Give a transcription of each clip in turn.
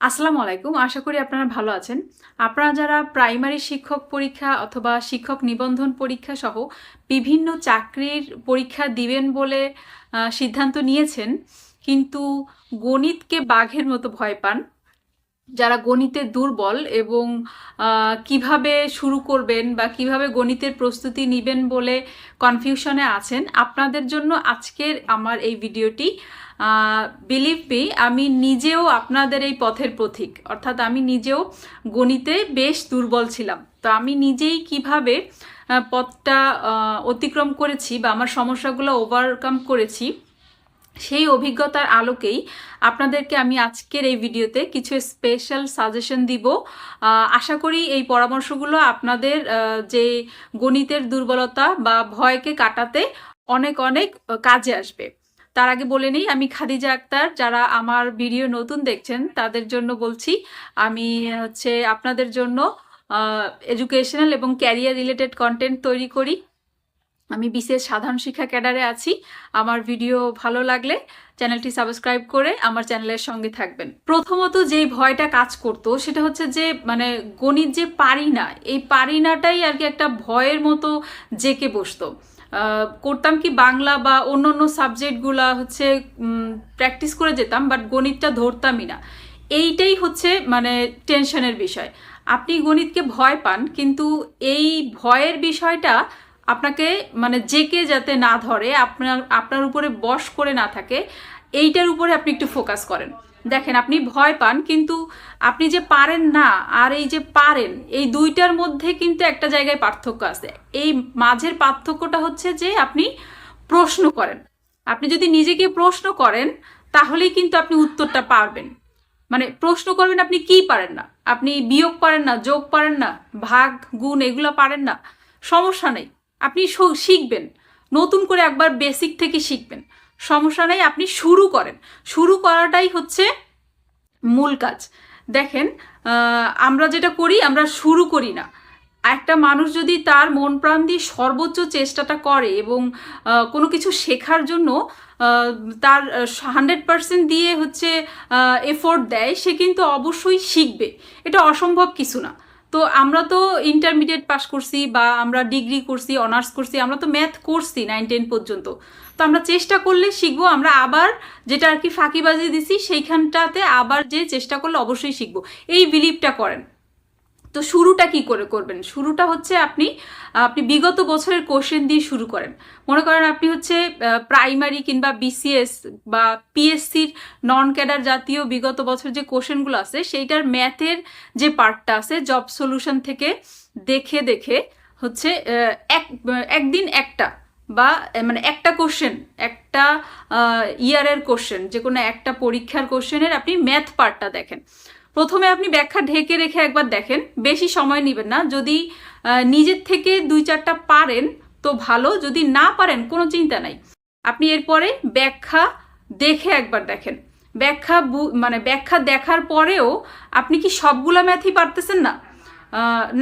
আসসালামু আলাইকুম, আশা করি আপনারা ভালো আছেন। আপনারা যারা প্রাইমারি শিক্ষক পরীক্ষা অথবা শিক্ষক নিবন্ধন পরীক্ষা সহ বিভিন্ন চাকরির পরীক্ষা দিবেন বলে সিদ্ধান্ত নিয়েছেন, কিন্তু গণিতকে বাঘের মতো ভয় পান। যারা গণিতে দুর্বল এবং কীভাবে শুরু করবেন বা কীভাবে গণিতের প্রস্তুতি নেবেন বলে কনফিউশনে আছেন, আপনাদের জন্য আজকের আমার এই ভিডিওটি বিলিভ মি আমি নিজেও আপনাদের এই পথের পথিক অর্থাৎ আমি নিজেও গণিতে বেশ দুর্বল ছিলাম। তো আমি নিজেই কীভাবে পথটা অতিক্রম করেছি বা আমার সমস্যাগুলো ওভারকাম করেছি সেই অভিজ্ঞতার আলোকেই আপনাদেরকে আমি আজকের এই ভিডিওতে কিছু স্পেশাল সাজেশন দিব। আশা করি এই পরামর্শগুলো আপনাদের যে গণিতের দুর্বলতা বা ভয়কে কাটাতে অনেক অনেক কাজে আসবে। তার আগে বলে নিই, আমি খাদিজা আক্তার, যারা আমার ভিডিও নতুন দেখছেন, তাদের জন্য বলছি, আমি হচ্ছে আপনাদের জন্য এডুকেশনাল এবং ক্যারিয়ার রিলেটেড কন্টেন্ট তৈরি করি। আমি বিশেষ সাধারণ শিক্ষা ক্যাডারে আছি। আমার ভিডিও ভালো লাগলে চ্যানেলটি সাবস্ক্রাইব করে আমার চ্যানেলের সঙ্গে থাকবেন। প্রথমত যেই ভয়টা কাজ করতো, সেটা হচ্ছে যে মানে গণিত যে পারি না এই পারি নাটাই আর কি একটা ভয়ের মতো জেকে বসতো। করতাম কি বাংলা বা অন্য অন্য সাবজেক্টগুলা হচ্ছে প্র্যাকটিস করে যেতাম, বাট গণিতটা ধরতামই না। এইটাই হচ্ছে মানে টেনশনের বিষয়। আপনি গণিতকে ভয় পান, কিন্তু এই ভয়ের বিষয়টা আপনাকে মানে জেকে যাতে না ধরে, আপনার আপনার উপরে বশ করে না থাকে, এইটার উপরে আপনি একটু ফোকাস করেন। দেখেন, আপনি ভয় পান, কিন্তু আপনি যে পারেন না, আর এই যে পারেন, এই দুইটার মধ্যে কিন্তু একটা জায়গায় পার্থক্য আছে। এই মাঝের পার্থক্যটা হচ্ছে যে আপনি প্রশ্ন করেন। আপনি যদি নিজেকে প্রশ্ন করেন, তাহলেই কিন্তু আপনি উত্তরটা পারবেন মানে প্রশ্ন করবেন, আপনি কি পারেন না? আপনি বিয়োগ পারেন না, যোগ পারেন না, ভাগ, গুণ, এগুলো পারেন না, সমস্যা নেই। আপনি শিখবেন। নতুন করে একবার বেসিক থেকে শিখবেন। সমস্যা নেই, আপনি শুরু করেন। শুরু করাটাই হচ্ছে মূল কাজ। দেখেন আমরা যেটা করি, আমরা শুরু করি না। একটা মানুষ যদি তার মন প্রাণ দিয়ে সর্বোচ্চ চেষ্টাটা করে এবং কোনো কিছু শেখার জন্য তার হান্ড্রেড পার্সেন্ট দিয়ে হচ্ছে এফোর্ট দেয়, সে কিন্তু অবশ্যই শিখবে। এটা অসম্ভব কিছু না। তো আমরা তো ইন্টারমিডিয়েট পাস করছি বা আমরা ডিগ্রি করছি অনার্স করছি, আমরা তো ম্যাথ করছি নাইন টেন পর্যন্ত। তো আমরা চেষ্টা করলে শিখব, আমরা আবার যেটা আর কি ফাঁকিবাজি দিছি, সেইখানটাতে আবার যে চেষ্টা করলে অবশ্যই শিখব। এই বিলিভটা করেন। তো শুরুটা কি করে করবেন? শুরুটা হচ্ছে আপনি আপনি বিগত বছরের কোশ্চেন দিয়ে শুরু করেন। মনে করেন আপনি হচ্ছে প্রাইমারি কিংবা বিসিএস বা পিএসসির নন ক্যাডার জাতীয় বিগত বছর যে কোশ্চেনগুলো আছে, সেইটার ম্যাথের যে পার্টটা আছে জব সলিউশন থেকে দেখে দেখে হচ্ছে এক, একদিন একটা বা মানে একটা কোশ্চেন একটা ইয়ারের কোশ্চেন যে কোনো একটা পরীক্ষার কোশ্চেনের আপনি ম্যাথ পার্টটা দেখেন। প্রথমে আপনি ব্যাখ্যা ঢেকে রেখে একবার দেখেন। বেশি সময় নেবেন না। যদি নিজের থেকে দুই চারটা পারেন, তো ভালো। যদি না পারেন, কোনো চিন্তা নাই। আপনি এরপরে ব্যাখ্যা দেখে একবার দেখেন। ব্যাখ্যা মানে ব্যাখ্যা দেখার পরেও আপনি কি সবগুলা ম্যাথই পারতেছেন না?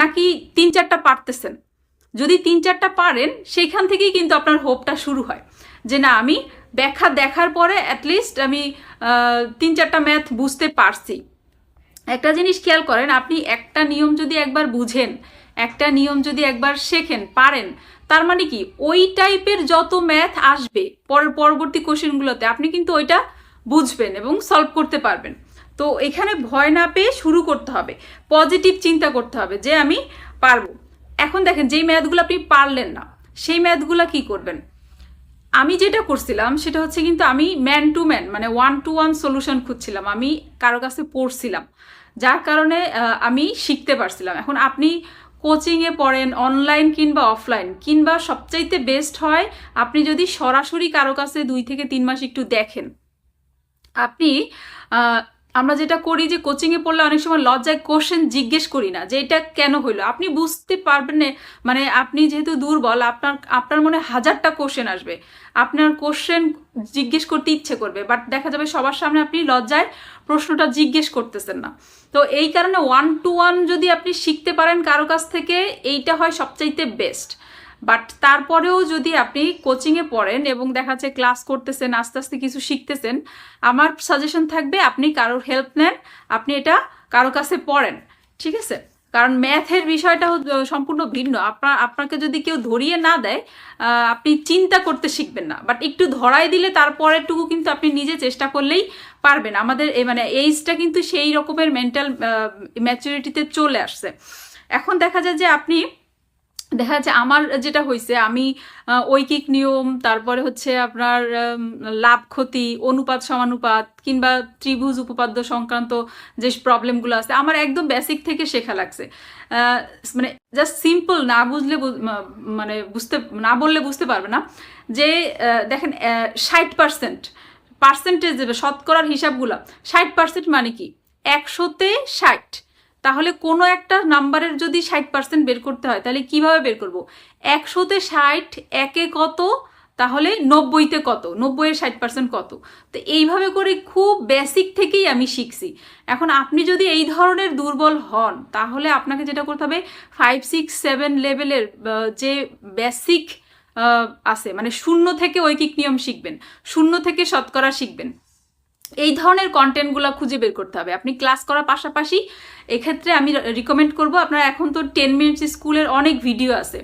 নাকি তিন চারটা পারতেছেন? যদি তিন চারটা পারেন, সেইখান থেকেই কিন্তু আপনার হোপটা শুরু হয়। যে না, আমি ব্যাখ্যা দেখার পরে অ্যাটলিস্ট আমি তিন চারটা ম্যাথ বুঝতে পারছি। একটা জিনিস খেয়াল করেন, আপনি একটা নিয়ম যদি একবার বুঝেন, একটা নিয়ম যদি একবার শেখেন, পারেন, তার মানে কি? ওই টাইপের যত ম্যাথ আসবে পরের পরবর্তী কোশ্চেনগুলোতে আপনি কিন্তু ওইটা বুঝবেন এবং সলভ করতে পারবেন। তো এখানে ভয় না পেয়ে শুরু করতে হবে পজিটিভ চিন্তা করতে হবে যে আমি পারব। এখন দেখেন, যেই ম্যাথগুলো আপনি পারলেন না, সেই ম্যাথগুলো কি করবেন? আমি যেটা করছিলাম, সেটা হচ্ছে কিন্তু আমি ম্যান টু ম্যান মানে ওয়ান টু ওয়ান সলিউশন খুঁজছিলাম। আমি কারও কাছে পড়ছিলাম, যার কারণে আমি শিখতে পারছিলাম। এখন আপনি কোচিংয়ে পড়েন অনলাইন কিংবা অফলাইন কিংবা সবচাইতে বেস্ট হয়, আপনি যদি সরাসরি কারও কাছে দুই থেকে তিন মাস একটু দেখেন, আপনি আমরা যেটা করি যে কোচিংয়ে পড়লে অনেক সময় লজ্জায় কোশ্চেন জিজ্ঞেস করি না যে এটা কেন হইল? আপনি বুঝতে পারবেন মানে আপনি যেহেতু দুর্বল, আপনার আপনার মনে হাজারটা কোশ্চেন আসবে। আপনার কোশ্চেন জিজ্ঞেস করতে ইচ্ছে করবে বাট দেখা যাবে সবার সামনে আপনি লজ্জায় প্রশ্নটা জিজ্ঞেস করতেছেন না। তো এই কারণে ওয়ান টু ওয়ান যদি আপনি শিখতে পারেন কারও কাছ থেকে, এইটা হয় সবচাইতে বেস্ট বাট তারপরেও যদি আপনি কোচিংয়ে পড়েন এবং দেখা যাচ্ছে ক্লাস করতেছেন, আস্তে আস্তে কিছু শিখতেছেন, আমার সাজেশন থাকবে আপনি কারোর হেল্প নেন, আপনি এটা কারও কাছে পড়েন, ঠিক আছে? কারণ ম্যাথের বিষয়টা সম্পূর্ণ ভিন্ন। আপনার আপনাকে যদি কেউ ধরিয়ে না দেয় আপনি চিন্তা করতে শিখবেন না। বাট একটু ধরাই দিলে তারপরেরটুকু কিন্তু আপনি নিজে চেষ্টা করলেই পারবেন। আমাদের মানে এইজটা কিন্তু সেই রকমের মেন্টাল ম্যাচুরিটিতে চলে আসছে। এখন দেখা যায় যে আপনি দেখা যাচ্ছে আমার যেটা হয়েছে আমি ঐকিক নিয়ম, তারপরে হচ্ছে আপনার লাভ ক্ষতি, অনুপাত সমানুপাত, কিংবা ত্রিভুজ উপপাদ্য সংক্রান্ত যে প্রবলেমগুলো আছে, আমার একদম বেসিক থেকে শেখা লাগছে। মানে জাস্ট সিম্পল না বুঝলে মানে বুঝতে, না বললে বুঝতে পারবে না, যে দেখেন ষাট পার্সেন্ট পার্সেন্টেজ শতকরার হিসাবগুলো, ষাট পার্সেন্ট মানে কি? একশোতে ষাট। তাহলে কোনো একটা নাম্বারের যদি ষাট পার্সেন্ট বের করতে হয়, তাহলে কীভাবে বের করব? একশোতে ষাট, একে কত? তাহলে নব্বইতে কত? নব্বইয়ের ষাট পার্সেন্ট কত? তো এইভাবে করে খুব বেসিক থেকেই আমি শিখছি। এখন আপনি যদি এই ধরনের দুর্বল হন, তাহলে আপনাকে যেটা করতে হবে ফাইভ সিক্স সেভেন লেভেলের যে বেসিক আছে মানে শূন্য থেকে ঐকিক নিয়ম শিখবেন। শূন্য থেকে শতকরা শিখবেন। এই ধরনের কন্টেন্টগুলো খুঁজে বের করতে হবে। আপনি ক্লাস করার পাশাপাশি এক্ষেত্রে আমি রিকমেন্ড করব, আপনার এখন তো টেন মিনিটস স্কুলের অনেক ভিডিও আছে।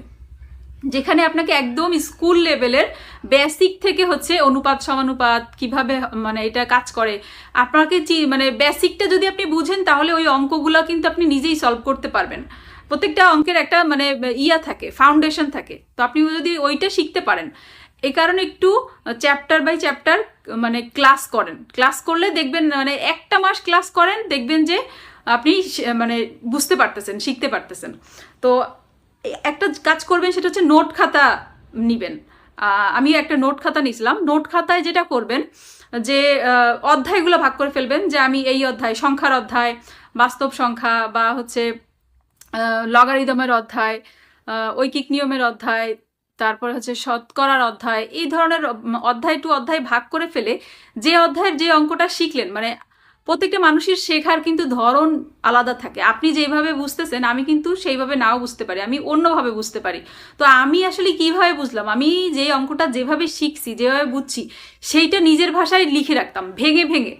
যেখানে আপনাকে একদম স্কুল লেভেলের বেসিক থেকে হচ্ছে অনুপাত, সমানুপাত, কীভাবে মানে এটা কাজ করে। আপনাকে মানে বেসিকটা যদি আপনি বুঝেন, তাহলে ওই অঙ্কগুলো কিন্তু আপনি নিজেই সলভ করতে পারবেন। প্রত্যেকটা অঙ্কের একটা মানে ইয়া থাকে ফাউন্ডেশন থাকে। তো আপনি যদি ওইটা শিখতে পারেন এই কারণে একটু চ্যাপ্টার বাই চ্যাপ্টার মানে ক্লাস করেন। ক্লাস করলে দেখবেন মানে একটা মাস ক্লাস করেন, দেখবেন যে আপনি মানে বুঝতে পারতেছেন, শিখতে পারতেছেন। তো একটা কাজ করবেন, সেটা হচ্ছে নোট খাতা নিবেন। আমি একটা নোট খাতা নিয়েছিলাম। নোট খাতায় যেটা করবেন, যে অধ্যায়গুলো ভাগ করে ফেলবেন, যে আমি এই অধ্যায়, সংখ্যার অধ্যায়, বাস্তব সংখ্যা বা হচ্ছে লগারিদমের অধ্যায় ঐকিক নিয়মের অধ্যায় তারপরে হচ্ছে শতকরার অধ্যায়, এই ধরনের অধ্যায় টু অধ্যায় ভাগ করে ফেলে যে অধ্যায়ের যে অঙ্কটা শিখলেন মানে প্রত্যেকটা মানুষের শেখার কিন্তু ধরন আলাদা থাকে। আপনি যেভাবে বুঝতেছেন, আমি কিন্তু সেইভাবে নাও বুঝতে পারি, আমি অন্যভাবে বুঝতে পারি। তো আমি আসলে কীভাবে বুঝলাম? আমি যে অঙ্কটা যেভাবে শিখছি, যেভাবে বুঝছি, সেইটা নিজের ভাষায় লিখে রাখতাম, ভেঙে ভেঙে।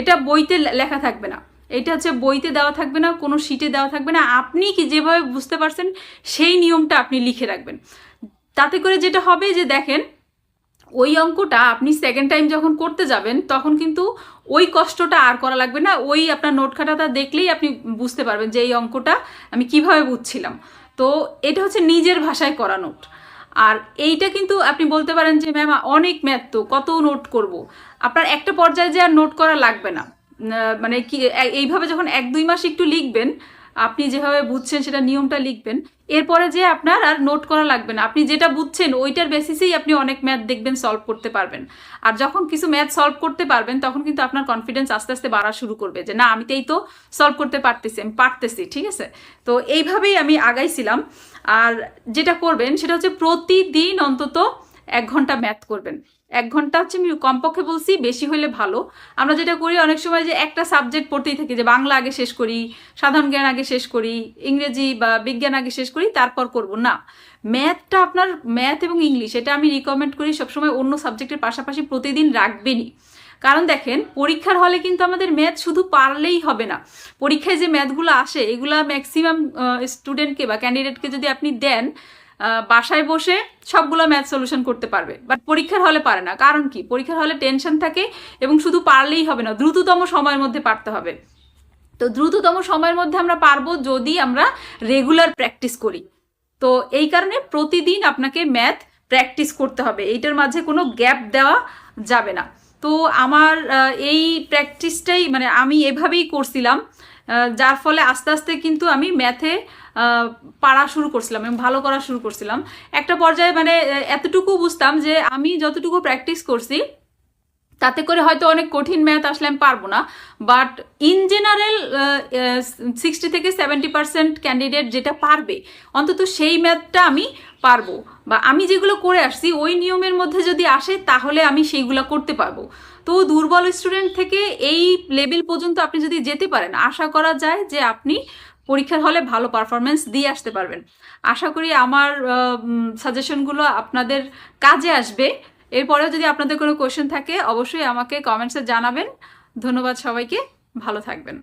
এটা বইতে লেখা থাকবে না। এটা হচ্ছে বইতে দেওয়া থাকবে না, কোনো শিটে দেওয়া থাকবে না। আপনি কি যেভাবে বুঝতে পারছেন, সেই নিয়মটা আপনি লিখে রাখবেন। তাতে করে যেটা হবে যে দেখেন, ওই অঙ্কটা আপনি সেকেন্ড টাইম যখন করতে যাবেন, তখন কিন্তু ওই কষ্টটা আর করা লাগবে না। ওই আপনার নোট খাটাটা দেখলেই আপনি বুঝতে পারবেন যে এই অঙ্কটা আমি কীভাবে বুঝছিলাম। তো এটা হচ্ছে নিজের ভাষায় করা নোট আর এইটা কিন্তু আপনি বলতে পারেন যে, ম্যাম, অনেক ম্যাথ তো, কত নোট করব? আপনার একটা পর্যায়ে যে আর নোট করা লাগবে না। মানে কি এইভাবে যখন এক দুই মাস একটু লিখবেন, আপনি যেভাবে বুঝছেন সেটা নিয়মটা লিখবেন এরপরে যে আপনার আর নোট করা লাগবে না। আপনি যেটা বুঝছেন, ওইটার বেসিসেই আপনি অনেক ম্যাথ দেখবেন সলভ করতে পারবেন। আর যখন কিছু ম্যাথ সলভ করতে পারবেন, তখন কিন্তু আপনার কনফিডেন্স আস্তে আস্তে বাড়া শুরু করবে যে, না, আমি তাই তো সলভ করতে পারতেছি, আমি পারতেছি। ঠিক আছে? তো এইভাবেই আমি আগাইছিলাম। আর যেটা করবেন, সেটা হচ্ছে প্রতিদিন অন্তত এক ঘণ্টা ম্যাথ করবেন। এক ঘণ্টা হচ্ছে আমি কমপক্ষে বলছি বেশি হলে ভালো। আমরা যেটা করি অনেক সময় যে একটা সাবজেক্ট পড়তেই থাকি যে বাংলা আগে শেষ করি, সাধারণ জ্ঞান আগে শেষ করি, ইংরেজি বা বিজ্ঞান আগে শেষ করি, তারপর করব। না ম্যাথটা আপনার ম্যাথ এবং ইংলিশ এটা আমি রিকমেন্ড করি সবসময় অন্য সাবজেক্টের পাশাপাশি প্রতিদিন রাখবেনই। কারণ দেখেন, পরীক্ষার হলে কিন্তু আমাদের ম্যাথ শুধু পারলেই হবে না। পরীক্ষায় যে ম্যাথগুলো আসে, এগুলা ম্যাক্সিমাম স্টুডেন্টকে বা ক্যান্ডিডেটকে যদি আপনি দেন বাসায় বসে সবগুলো ম্যাথ সলিউশন করতে পারবে। বাট পরীক্ষার হলে পারে না। কারণ কি? পরীক্ষার হলে টেনশন থাকে এবং শুধু পারলেই হবে না, দ্রুততম সময়ের মধ্যে পারতে হবে। তো দ্রুততম সময়ের মধ্যে আমরা পারব যদি আমরা রেগুলার প্র্যাকটিস করি। তো এই কারণে প্রতিদিন আপনাকে ম্যাথ প্র্যাকটিস করতে হবে। এইটার মাঝে কোনো গ্যাপ দেওয়া যাবে না। তো আমার এই প্র্যাকটিসটাই মানে আমি এভাবেই করছিলাম। যার ফলে আস্তে আস্তে কিন্তু আমি ম্যাথে পারা শুরু করছিলাম এবং ভালো করা শুরু করছিলাম। একটা পর্যায়ে মানে এতটুকু বুঝতাম যে আমি যতটুকু প্র্যাকটিস করছি, তাতে করে হয়তো অনেক কঠিন ম্যাথ আসলে আমি পারব না। বাট ইন জেনারেল সিক্সটি থেকে সেভেন্টি পার্সেন্ট ক্যান্ডিডেট যেটা পারবে, অন্তত সেই ম্যাথটা আমি পারব। বা আমি যেগুলো করে আসছি, ওই নিয়মের মধ্যে যদি আসে, তাহলে আমি সেইগুলো করতে পারব। তো দুর্বল স্টুডেন্ট থেকে এই লেভেল পর্যন্ত আপনি যদি যেতে পারেন, আশা করা যায় যে আপনি পরীক্ষার হলে ভালো পারফরমেন্স দিয়ে আসতে পারবেন। আশা করি আমার সাজেশনগুলো আপনাদের কাজে আসবে। এরপরেও যদি আপনাদের কোনো কোয়েশ্চেন থাকে, অবশ্যই আমাকে কমেন্টসে জানাবেন। ধন্যবাদ সবাইকে। ভালো থাকবেন।